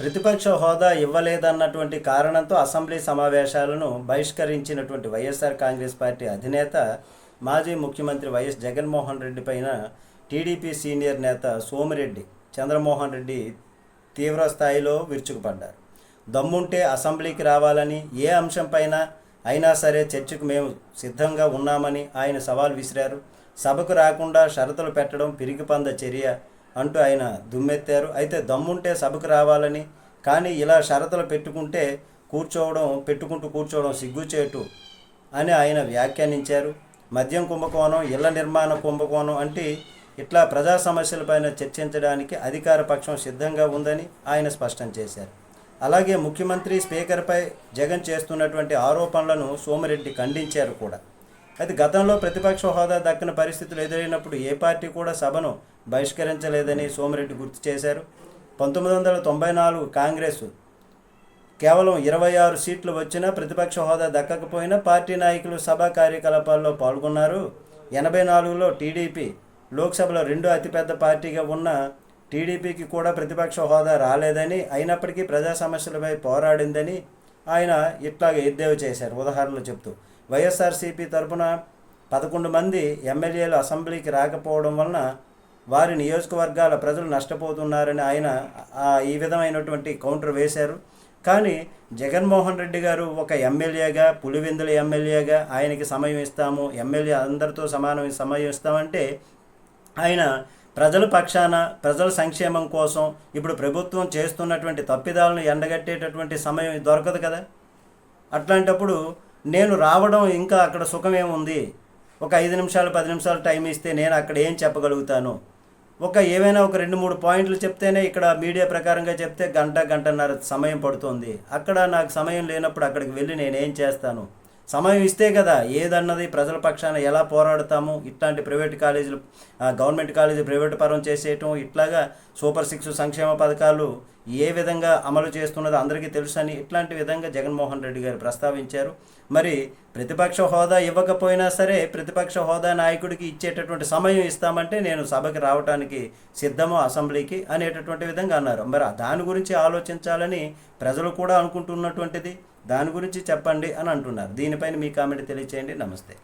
ప్రతిపక్ష హోదా ఇవ్వలేదన్నటువంటి కారణంతో అసెంబ్లీ సమావేశాలను బహిష్కరించినటువంటి వైఎస్ఆర్ కాంగ్రెస్ పార్టీ అధినేత మాజీ ముఖ్యమంత్రి వైఎస్ జగన్మోహన్ రెడ్డి పైన టీడీపీ సీనియర్ నేత సోమిరెడ్డి చంద్రమోహన్ రెడ్డి తీవ్ర స్థాయిలో విరుచుకుపడ్డారు. దమ్ముంటే అసెంబ్లీకి రావాలని ఏ అంశంపైన అయినా సరే చర్చకు మేము సిద్ధంగా ఉన్నామని ఆయన సవాల్ విసిరారు. సభకు రాకుండా షరతులు పెట్టడం పిరిగిపంద చర్య అంటూ ఆయన దుమ్మెత్తారు. అయితే దమ్ముంటే సభకు రావాలని కానీ ఇలా షరతులు పెట్టుకుంటే కూర్చోవడం పెట్టుకుంటూ కూర్చోవడం సిగ్గుచేటు అని ఆయన వ్యాఖ్యానించారు. మద్యం కుంభకోణం ఇళ్ళ నిర్మాణ కుంభకోణం అంటే ఇట్లా ప్రజా సమస్యలపైన చర్చించడానికి అధికార పక్షం సిద్ధంగా ఉందని ఆయన స్పష్టం చేశారు. అలాగే ముఖ్యమంత్రి స్పీకర్పై జగన్ చేస్తున్నటువంటి ఆరోపణలను సోమిరెడ్డి ఖండించారు కూడా. అయితే గతంలో ప్రతిపక్ష హోదా దక్కిన పరిస్థితులు ఎదురైనప్పుడు ఏ పార్టీ కూడా సభను బహిష్కరించలేదని సోమిరెడ్డి గుర్తు చేశారు. పంతొమ్మిది వందల తొంభై నాలుగు కాంగ్రెస్ కేవలం ఇరవై ఆరు సీట్లు వచ్చినా ప్రతిపక్ష హోదా దక్కకపోయినా పార్టీ నాయకులు సభా కార్యకలాపాల్లో పాల్గొన్నారు. ఎనభై నాలుగులో టీడీపీ లోక్సభలో రెండో అతిపెద్ద పార్టీగా ఉన్న టీడీపీకి కూడా ప్రతిపక్ష హోదా రాలేదని అయినప్పటికీ ప్రజా సమస్యలపై పోరాడిందని ఆయన ఇట్లాగ ఎద్దేవి చేశారు. ఉదాహరణలు చెప్తూ వైఎస్ఆర్సీపీ తరపున పదకొండు మంది ఎమ్మెల్యేలు అసెంబ్లీకి రాకపోవడం వలన వారి నియోజకవర్గాల ప్రజలు నష్టపోతున్నారని ఆయన ఈ విధమైనటువంటి కౌంటర్ వేశారు. కానీ జగన్మోహన్ రెడ్డి గారు ఒక ఎమ్మెల్యేగా పులివెందుల ఎమ్మెల్యేగా ఆయనకి సమయం ఇస్తాము ఎమ్మెల్యే అందరితో సమానం సమయం ఇస్తామంటే ఆయన ప్రజల పక్షాన ప్రజల సంక్షేమం కోసం ఇప్పుడు ప్రభుత్వం చేస్తున్నటువంటి తప్పిదాలను ఎండగట్టేటటువంటి సమయం దొరకదు కదా. అట్లాంటప్పుడు నేను రావడం ఇంకా అక్కడ సుఖమేముంది ఒక ఐదు నిమిషాలు పది నిమిషాలు టైం ఇస్తే నేను అక్కడ ఏం చెప్పగలుగుతాను? ఒక ఏవైనా ఒక రెండు మూడు పాయింట్లు చెప్తేనే ఇక్కడ మీడియా ప్రకారంగా చెప్తే గంట గంటన్నర సమయం పడుతుంది. అక్కడ నాకు సమయం లేనప్పుడు అక్కడికి వెళ్ళి నేను ఏం చేస్తాను? సమయం ఇస్తే కదా ఏదన్నది ప్రజల పక్షాన ఎలా పోరాడతాము? ఇట్లాంటి ప్రైవేట్ కాలేజీలు గవర్నమెంట్ కాలేజీ ప్రైవేట్ పరం చేసేయటం ఇట్లాగా సూపర్ సిక్స్ సంక్షేమ పథకాలు ఏ విధంగా అమలు చేస్తున్నదో అందరికీ తెలుసని ఇట్లాంటి విధంగా జగన్మోహన్ రెడ్డి గారు ప్రస్తావించారు. మరి ప్రతిపక్ష హోదా ఇవ్వకపోయినా సరే ప్రతిపక్ష హోదా నాయకుడికి ఇచ్చేటటువంటి సమయం ఇస్తామంటే నేను సభకి రావడానికి సిద్ధము అసెంబ్లీకి అనేటటువంటి విధంగా అన్నారు. మరి దాని గురించి ఆలోచించాలని ప్రజలు కూడా అనుకుంటున్నటువంటిది. దాని గురించి చెప్పండి అని అంటున్నారు. దీనిపైన మీ కామెంట్ తెలియచేయండి. నమస్తే.